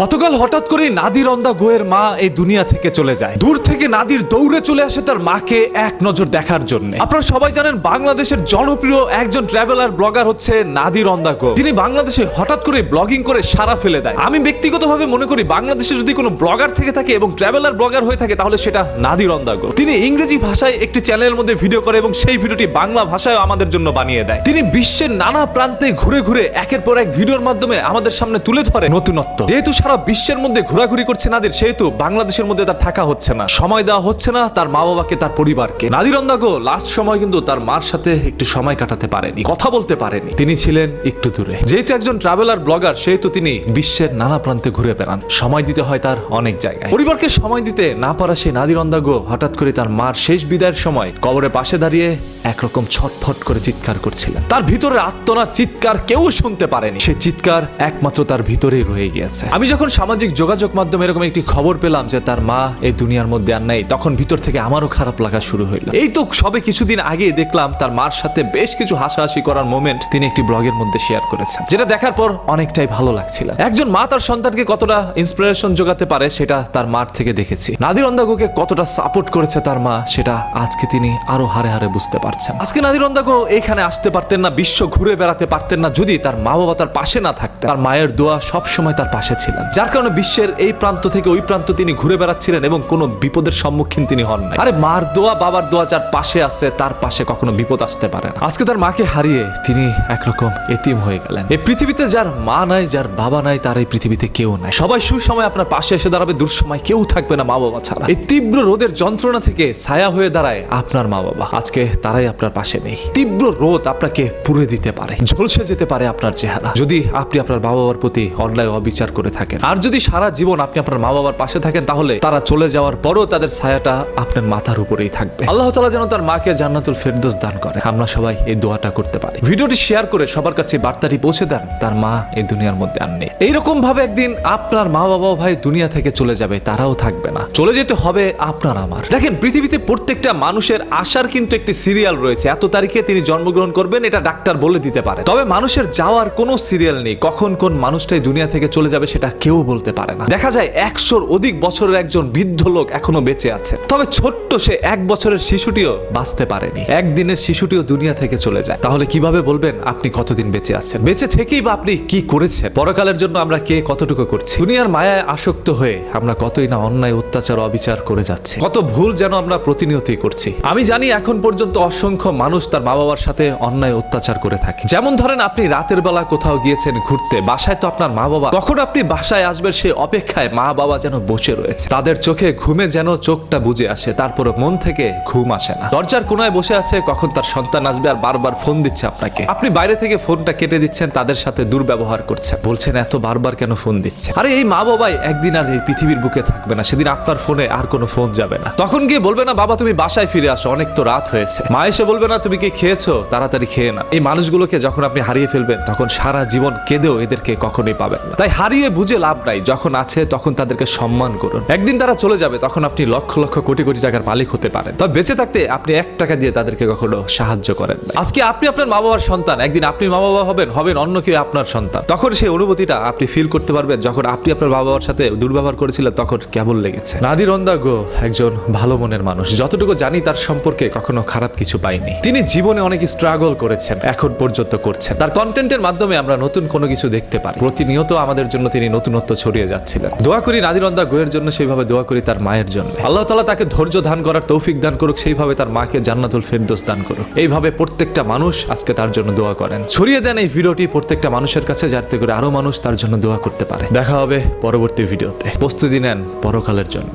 গতকাল হঠাৎ করে নাদির অন্দা গোয়ের মা এই দুনিয়া থেকে চলে যায়। দূর থেকে নাদির দৌড়ে চলে আসে তার মাকে এক নজর দেখার জন্য। আপনারা সবাই জানেন বাংলাদেশের জনপ্রিয় একজন ট্রাভেলার ব্লগার হচ্ছে নাদির অন্দা গো। তিনি বাংলাদেশে হঠাৎ করে ব্লগিং করে সারা ফেলে দেয়। আমি ব্যক্তিগতভাবে মনে করি বাংলাদেশে যদি কোনো ব্লগার থেকে থাকে এবং ট্রাভেলার ব্লগার হয়ে থাকে তাহলে সেটা নাদির অন্দা গো। তিনি ইংরেজি ভাষায় একটি চ্যানেলের মধ্যে ভিডিও করে এবং সেই ভিডিওটি বাংলা ভাষায় আমাদের জন্য বানিয়ে দেয়। তিনি বিশ্বের নানা প্রান্তে ঘুরে ঘুরে একের পর এক ভিডিওর মাধ্যমে আমাদের সামনে তুলে ধরে নতুনত্ব। যেহেতু সারা বিশ্বের মধ্যে ঘোরাঘুরি করছে নাদির, সেহেতু বাংলাদেশের মধ্যে তার থাকা হচ্ছে না। সময় দেওয়া হচ্ছে না তার মা বাবাকে তার পরিবারকে। নাদির অন্দাগো লাস্ট সময় কিন্তু তার মার সাথে একটু সময় কাটাতে পারেনি, কথা বলতে পারেনি। তিনি ছিলেন একটু দূরে। যেহেতু একজন ট্রাভেলার ব্লগার সেহেতু তিনি বিশ্বের নানা প্রান্তে ঘুরে বেড়ান। সময় দিতে হয় তার অনেক জায়গায়। পরিবারকে সময় দিতে না পারা সেই নাদির অন্দাগো হঠাৎ করে তার মার শেষ বিদায়ের সময় কবরের পাশে দাঁড়িয়ে একরকম ছটফট করে চিৎকার করছিলেন। তার ভিতরে আত্মনাদ, চিৎকার কেউ শুনতে পারেনি। সে চিৎকার একমাত্র তার ভিতরেই রয়ে গিয়েছে। আমি যখন সামাজিক যোগাযোগ মাধ্যমে এরকম একটি খবর পেলাম যে তার মা এই দুনিয়ার মধ্যে আর নাই, তখন ভিতর থেকে আমারও খারাপ লাগা শুরু হইল। এই তো সবে কিছুদিন আগে দেখলাম তার মার সাথে বেশ কিছু হাসাহাসি করার মোমেন্ট তিনি একটি ব্লগের মধ্যে শেয়ার করেছেন, যেটা দেখার পর অনেকটাই ভালো লাগছিল। একজন মা তার সন্তানকে কতটা ইন্সপিরেশন যোগাতে পারে সেটা তার মার থেকে দেখেছি। নাদির অন্দাগোকে কতটা সাপোর্ট করেছে তার মা সেটা আজকে তিনি আরও হারে হারে বুঝতে পারছেন। আজকে নাদির অন্দাগো এখানে আসতে পারতেন না, বিশ্ব ঘুরে বেড়াতে পারতেন না, যদি তার মা বাবা তার পাশে না থাকতেন। তার মায়ের দোয়া সব সময় তার পাশে ছিলেন যার কারণে বিশ্বের এই প্রান্ত থেকে ওই প্রান্ত তিনি ঘুরে বেড়াচ্ছিলেন এবং কোনো বিপদের সম্মুখীন তিনি হন নাই। আরে মার দোয়া, বাবার দোয়া যার পাশে আছে, তার পাশে কখনো বিপদ আসতে পারে না। আজকে তার মাকে হারিয়ে তিনি একরকম এতিম হয়ে গেলেন। এই পৃথিবীতে যার মা নাই, যার বাবা নাই, তার এই পৃথিবীতে কেউ নাই। সবাই সুসময় আপনার পাশে এসে দাঁড়াবে, দুঃসময় কেউ থাকবে না মা বাবা ছাড়া। এই তীব্র রোদের যন্ত্রণা থেকে ছায়া হয়ে দাঁড়ায় আপনার মা বাবা আজকে তারাই আপনার পাশে নেই। তীব্র রোদ আপনাকে পুড়ে দিতে পারে, ঝলসে যেতে পারে আপনার চেহারা। যদি আপনি আপনার মা বাবার প্রতি অন্যায়, অবিচার করে থাকেন আর যদি সারা জীবন আপনি আপনার মা বাবার পাশে থাকেন, তাহলে তারা চলে যাওয়ার পরও তাদের ছায়াটা আপনার মাথার উপরেই থাকবে। আল্লাহ তালা যেন তার মাকে জান্নাতুল ফেরদোস দান করে। আমরা সবাই এই দোয়াটা করতে পারি। ভিডিওটি শেয়ার করে সবার কাছে বার্তাটি পৌঁছে দেন। তার মা এই দুনিয়ার মধ্যে আর নেই। এইরকম ভাবে একদিন আপনার মা বাবা ভাই দুনিয়া থেকে চলে যাবে, তারাও থাকবে না। চলে যেতে হবে আপনার আমার। দেখেন, পৃথিবীতে প্রত্যেকটা মানুষের আশার কিন্তু একটি সিরিয়াল রয়েছে। এত তারিখে তিনি জন্মগ্রহণ করবেন, এটা ডাক্তার বলে দিতে পারে। তবে মানুষের যাওয়ার কোনো সিরিয়াল নেই। কখন কোন মানুষটাই দুনিয়া থেকে চলে যাবে, সেটা কেউ বলতে পারে না। দেখা যায় একশোর অধিক বছরের একজন বৃদ্ধ লোক এখনও বেঁচে আছে। তবে ছোট্ট সে এক বছরের শিশুটিও বাঁচতে পারেনি। একদিনের শিশুটিও দুনিয়া থেকে চলে যায়। তাহলে কীভাবে বলবেন আপনি কতদিন বেঁচে আছেন? বেঁচে থেকেই বা আপনি কি করেছেন? পরকালের জন্য আমরা কে কতটুকু করছি? দুনিয়ার মায়ায় আসক্ত হয়ে আমরা কতই না অন্যায়, অত্যাচার, অবিচার করে যাচ্ছি। কত ভুল যেন আমরা প্রতিনিয়তই করছি। আমি জানি এখন পর্যন্ত অসংখ্য মানুষ তার মা বাবার সাথে অন্যায়, অত্যাচার করে থাকে। যেমন ধরেন আপনি রাতের বেলা কোথাও গিয়েছেন ঘুরতে, বাসায় তো আপনার মা বাবা কখন আপনি বাসায় আসবেন সে অপেক্ষায় মা বাবা যেন বসে রয়েছে। তাদের চোখে ঘুমে যেন চোখটা বুঝে আসে তারপর মন থেকে ঘুম আসে না। দরজার কোনায় বসে আছে, কখন তার সন্তান আসবে আর বারবার ফোন দিচ্ছে আপনাকে। আপনি বাইরে থেকে ফোনটা কেটে দিচ্ছেন, তাদের সাথে দুর্ব্যবহার করছেন। বলছেন, এত বারবার কেন ফোন দিচ্ছে? আরে, এই মা বাবাই একদিন আর এই পৃথিবীর বুকে থাকবে না, সেদিন আপনার ফোনে আর কোনো ফোন যাবে না। তখন গিয়ে বলবে, না, বাবা, তুমি বাসায় ফিরে আসো, অনেক তো রাত হয়েছে। মা এসে বলবে, না, তুমি কি খেয়েছো? তাড়াতাড়ি খেয়ে না এই মানুষগুলোকে যখন আপনি হারিয়ে ফেলবেন, তখন সারা জীবন কেঁদেও এদেরকে কখনোই পাবেন না। তাই হারিয়ে বুঝে লাভ নাই, যখন আছে তখন তাদেরকে সম্মান করুন। একদিন তারা চলে যাবে, তখন আপনি লক্ষ লক্ষ কোটি কোটি টাকার মালিক হতে পারেন। তবে বেঁচে থাকতে আপনি এক টাকা দিয়ে তাদেরকে কখনো সাহায্য করেন। আজকে আপনি আপনার মা বাবার সন্তান, একদিন আপনি মা বাবা হবেন হবেন অন্য কেউ আপনার সন্তান। তখন সেই অনুভূতিটা আপনি ফিল করতে পারবেন, যখন আপনি আপনার মা বাবার সাথে দুর্ব্যবহার করেছিলেন, তখন কেমন লেগেছে? নাদির গো একজন ভালো মনের মানুষ, যতটুকু জানি তার সম্পর্কে কখনো খারাপ কিছু পাইনি। তিনি জীবনে অনেক স্ট্রাগল করেছেন, এখন পর্যন্ত করছেন। তার কন্টেন্টের মাধ্যমে আমরা নতুন কোনো কিছু দেখতে পারি। প্রতিনিয়ত আমাদের জন্য তিনি নতুনত্ব ছড়িয়ে যাচ্ছিলেন। দোয়া করি নাদির অন্দা গোয়ের জন্য সেইভাবে দোয়া করি তার মায়ের জন্য। আল্লাহ তালা তাকে ধৈর্য দান করার তৌফিক দান করুক, সেইভাবে তার মাকে জান্নাতুল ফেরদোস দান করুক। এইভাবে প্রত্যেকটা মানুষ আজকে তার জন্য দোয়া করেন। ছড়িয়ে দেন এই ভিডিওটি প্রত্যেকটা মানুষের কাছে যাতে করে আরও মানুষ তার জন্য দোয়া করতে পারে। দেখা হবে পরবর্তী ভিডিওতে। প্রস্তুতি নেন পরকালের জন্য।